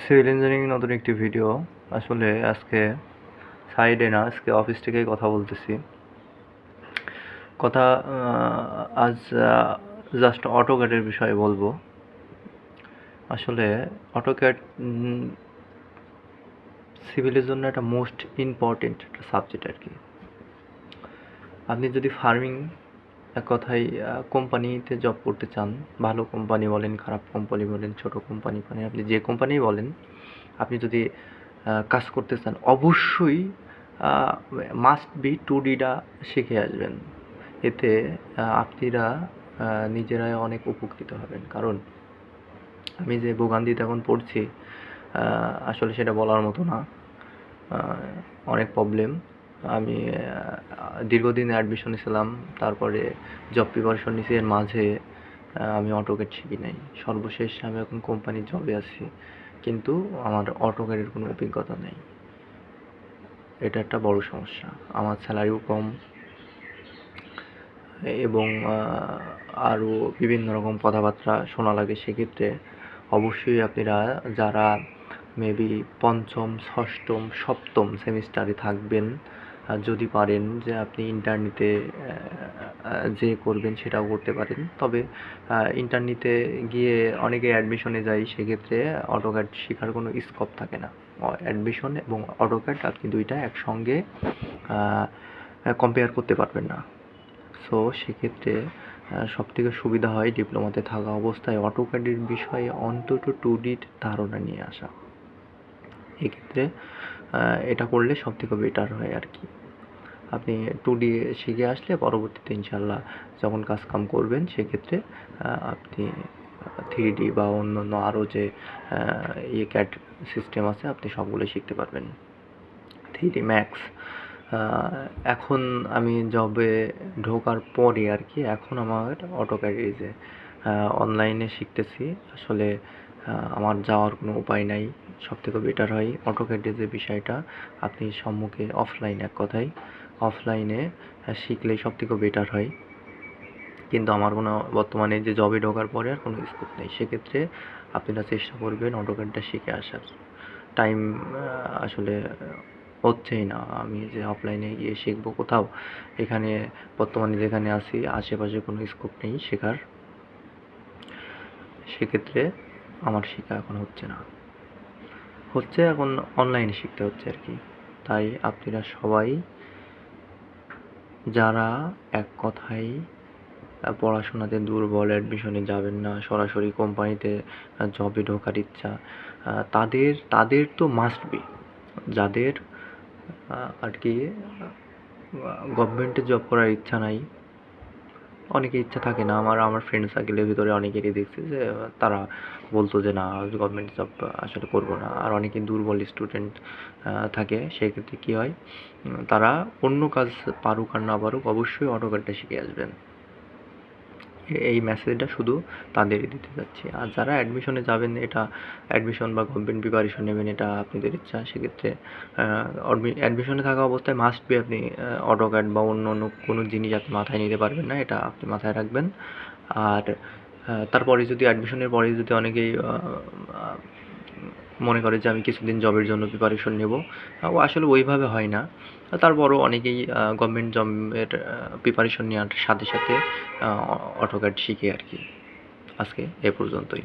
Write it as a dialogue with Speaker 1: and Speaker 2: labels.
Speaker 1: Civil engineering নতুন একটি video. আসলে আজকে সাইডে না, আজকে অফিস থেকেই কথা বলতেছি। কথা আজ জাস্ট অটোক্যাডের বিষয়ে বলব। আসলে অটোক্যাড সিভিলের জন্য একটা মোস্ট ইম্পর্টেন্ট একটা সাবজেক্ট আর কি। আপনি যদি ফার্মিং এক কথায় কোম্পানিতে জব করতে চান, ভালো কোম্পানি বলেন, খারাপ কোম্পানি বলেন, ছোট কোম্পানি মানে আপনি যে কোম্পানি বলেন, আপনি যদি কাজ করতে চান, অবশ্যই মাস্ট বি টু ডিটা শিখে আসবেন। এতে আপনারা নিজেরাই অনেক উপকৃত হবেন। কারণ, আমি যে ভোগান্তিতে এখন পড়ছি আসলে সেটা বলার মতো না। অনেক প্রবলেম আমি দীর্ঘদিন অ্যাডমিশন ছিলাম তারপরে জব প্রিপারেশন নিয়েছি এর মাঝে আমি অটোকেট শিখি নাই। সর্বশেষ আমি এখন কোম্পানির জবে আছি, কিন্তু আমার অটোকেটের কোনো অভিজ্ঞতা নেই। এটা একটা বড় সমস্যা। আমার স্যালারিও কম, এবং আরও বিভিন্ন রকম কথাবার্তা শোনা লাগে সেক্ষেত্রে অবশ্যই আপনারা যারা মেবি পঞ্চম, ষষ্ঠম, সপ্তম সেমিস্টারে থাকবেন আহ, যদি পারেন যে আপনি ইন্টারনেটে যে করবেন সেটাও করতে পারেন। তবে ইন্টারনেটে গিয়ে অনেকে অ্যাডমিশনে যায় সেক্ষেত্রে অটোক্যাড শেখার কোনো স্কোপ থাকে না। অ্যাডমিশন এবং অটোক্যাড আপনি দুইটা একসঙ্গে কম্পেয়ার করতে পারবেন না। সো সেক্ষেত্রে সব থেকে সুবিধা হয় ডিপ্লোমাতে থাকা অবস্থায় অটোক্যাডের বিষয়ে অন্তত টু ডির ধারণা নিয়ে আসা। এক্ষেত্রে এটা করলে সব থেকে বেটার হয় আর কি আপনি টু ডি শিখে আসলে পরবর্তীতে ইনশাল্লাহ যখন কাজ কাম করবেন, সেক্ষেত্রে আপনি থ্রি ডি বা অন্য অন্য আরও যে ইয়ে ক্যাট সিস্টেম আছে, আপনি সবগুলো শিখতে পারবেন। থ্রি ডি ম্যাক্স এখন আমি জবে ঢোকার পরে আর কি এখন আমার অটো যে অনলাইনে শিখতেছি। আসলে আমার যাওয়ার কোনো উপায় নাই। সব থেকে বেটার হয় অটোক্যাডের যে বিষয়টা, আপনি সম্মুখে অফলাইন এক কথায় অফলাইনে শিখলেই সব থেকে বেটার হয়। কিন্তু আমার কোনো বর্তমানে যে জবে ঢোকার পরে আর কোনো স্কোপ নেই। সেক্ষেত্রে আপনারা চেষ্টা করবেন অটোক্যাডটা শিখে আসার। টাইম আসলে হচ্ছেই না। আমি যে অফলাইনে গিয়ে শিখব কোথাও, এখানে, বর্তমানে যেখানে আছি, আশেপাশে কোনো স্কোপ নেই শেখার। সেক্ষেত্রে আমার শেখা এখন হচ্ছে না। হচ্ছে এখন অনলাইনে শিখতে হচ্ছে আর কি। তাই আপনারা সবাই যারা এক কথায় পড়াশোনাতে দুর্বল অ্যাডমিশনে যাবেন না, সরাসরি কোম্পানিতে জবে ঢোকার ইচ্ছা, তাদের তাদের তো মাস্ট বি যাদের আর কি গভর্নমেন্টে জব করার ইচ্ছা নাই অনেকের ইচ্ছা থাকে না। আমার আমার ফ্রেন্ড সার্কেলের ভিতরে অনেকেরই দেখছি যে, তারা বলতো যে, না গভর্নমেন্ট জব আসলে করব না। আর অনেকে দুর্বল স্টুডেন্ট থাকে। সেক্ষেত্রে কী হয়? তারা অন্য কাজ পারুক আর না পারুক অবশ্যই অটোকারটা শিখে আসবেন। এই মেসেজটা শুধু তাদেরই দিতে চাচ্ছি আর যারা অ্যাডমিশনে যাবেন, এটা অ্যাডমিশন বা গভর্নমেন্ট প্রিপারেশন নেবেন, এটা আপনাদের ইচ্ছা। সেক্ষেত্রে অ্যাডমিশনে থাকা অবস্থায় মাস্ট বি আপনি অটো অটোক্যাড বা অন্য অন্য কোনো জিনিস আপনি মাথায় নিতে পারবেন না, এটা আপনি মাথায় রাখবেন। আর তারপরে যদি অ্যাডমিশনের পরে যদি অনেকেই মনে করে যে আমি কিছুদিন জবের জন্য প্রিপারেশন নেব। ও আসলে ওইভাবে হয় না। তারপরও অনেকেই গভর্নমেন্ট জবের প্রিপারেশন নেওয়ার সাথে সাথে অটোক্যাড শিখে আর কি। আজকে এ পর্যন্তই।